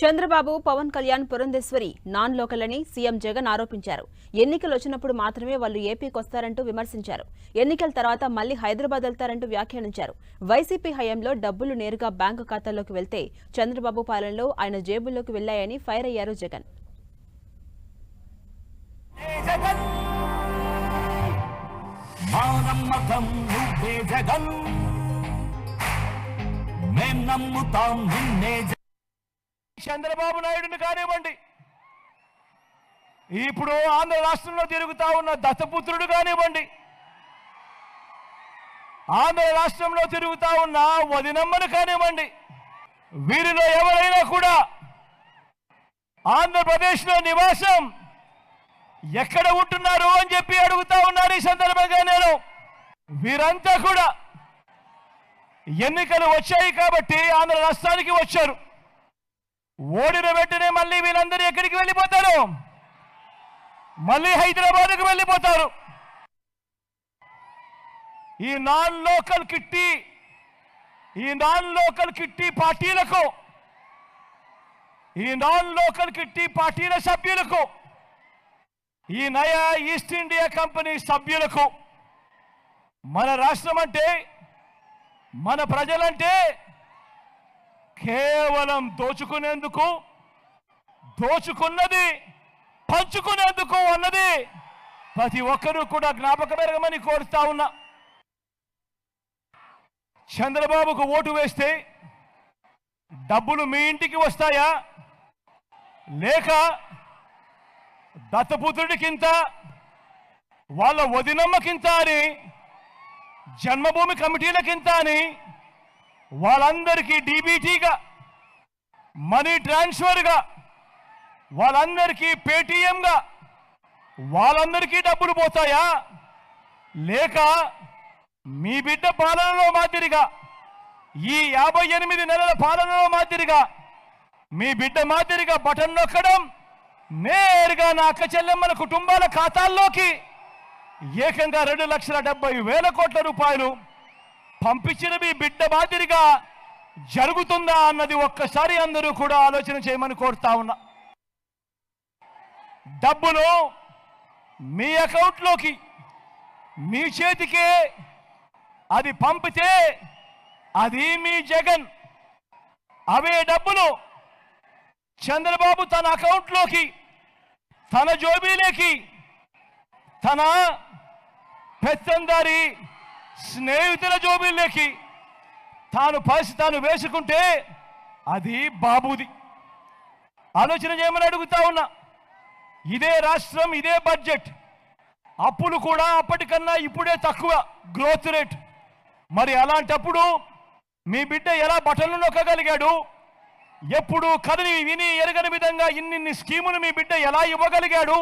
Chandrababu Pawan Kalyan Purandeswari non local అని CM Jagan ఆరోపించారు. ఎన్నికలు వచ్చినప్పుడు మాత్రమే వాళ్ళు ఏపీకి వస్తారంటూ విమర్శించారు. ఎన్నికల తర్వాత మళ్ళీ హైదరాబాద్ వెళ్తారంటూ వ్యాఖ్యానించారు. వైసీపీ హయాంలో డబ్బులు నేరుగా బ్యాంకు ఖాతాల్లోకి వెళ్తే చంద్రబాబు పాలనలో ఆయన జేబుల్లోకి వెళ్ళాయని ఫైర్ అయ్యారు జగన్. మేం నమ్ముతాం నిన్నే జగన్. చంద్రబాబు నాయుడుని కానివ్వండి. ఇప్పుడు ఆంధ్ర రాష్ట్రంలో తిరుగుతా ఉన్న దత్తపుత్రుడు కానివ్వండి. ఆంధ్ర రాష్ట్రంలో తిరుగుతా ఉన్న వదినమ్మను కానివ్వండి. వీరిలో ఎవరైనా కూడా ఆంధ్రప్రదేశ్లో నివాసం ఎక్కడ ఉంటున్నారు అని చెప్పి అడుగుతా ఉన్నారు ఈ సందర్భంగా నేను. వీరంతా కూడా ఎన్నికలు వచ్చాయి కాబట్టి ఆంధ్ర రాష్ట్రానికి వచ్చారు. ఓడిన వెంటనే మళ్ళీ వీళ్ళందరూ ఎక్కడికి వెళ్ళిపోతారు? మళ్ళీ హైదరాబాద్కు వెళ్ళిపోతారు. ఈ నాన్ లోకల్ కిట్టి ఈ నాన్ లోకల్ కిట్టి పార్టీలకు ఈ నాన్ లోకల్ కిట్టి పార్టీల సభ్యులకు ఈ నయా ఈస్ట్ ఇండియా కంపెనీ సభ్యులకు మన రాష్ట్రం అంటే మన ప్రజలంటే కేవలం దోచుకునేందుకు దోచుకున్నది పంచుకునేందుకు అన్నది ప్రతి ఒక్కరూ కూడా జ్ఞాపకం పెరగమని కోరుతా ఉన్నా. చంద్రబాబుకు ఓటు వేస్తే డబ్బులు మీ ఇంటికి వస్తాయా? లేక దత్తపుత్రుడికింత వాళ్ళ వదినమ్మకింత అని జన్మభూమి కమిటీలకింత అని వాళ్ళందరికీ డీబీటీగా మనీ ట్రాన్స్ఫర్గా వాళ్ళందరికీ పేటీఎంగా వాళ్ళందరికీ డబ్బులు పోతాయా? లేక మీ బిడ్డ పాలనలో మాదిరిగా ఈ యాభై ఎనిమిది నెలల పాలనలో మాదిరిగా మీ బిడ్డ మాదిరిగా బటన్ నొక్కడం నేరుగా నా అక్క చెల్లెమ్మల కుటుంబాల ఖాతాల్లోకి ఏకంగా రెండు లక్షల డెబ్బై వేల కోట్ల రూపాయలు పంపించిన మీ బిడ్డ మాదిరిగా జరుగుతుందా అన్నది ఒక్కసారి అందరూ కూడా ఆలోచన చేయమని కోరుతా ఉన్నా. డబ్బులు మీ అకౌంట్లోకి మీ చేతికే అది పంపితే అది మీ జగన్. అవే డబ్బులు చంద్రబాబు తన అకౌంట్లోకి తన జోబీలోకి తన పెత్తందారి స్నేహితుల జోబీల్లోకి తాను పరిస్థితి తాను వేసుకుంటే అది బాబుది. ఆలోచన చేయమని అడుగుతా ఉన్నా. ఇదే రాష్ట్రం ఇదే బడ్జెట్. అప్పులు కూడా అప్పటికన్నా ఇప్పుడే తక్కువ గ్రోత్ రేట్. మరి అలాంటప్పుడు మీ బిడ్డ ఎలా బట్టలు నొక్కగలిగాడు? ఎప్పుడు కదిలి విని ఎరగని విధంగా ఇన్నిన్ని స్కీములు మీ బిడ్డ ఎలా ఇవ్వగలిగాడు?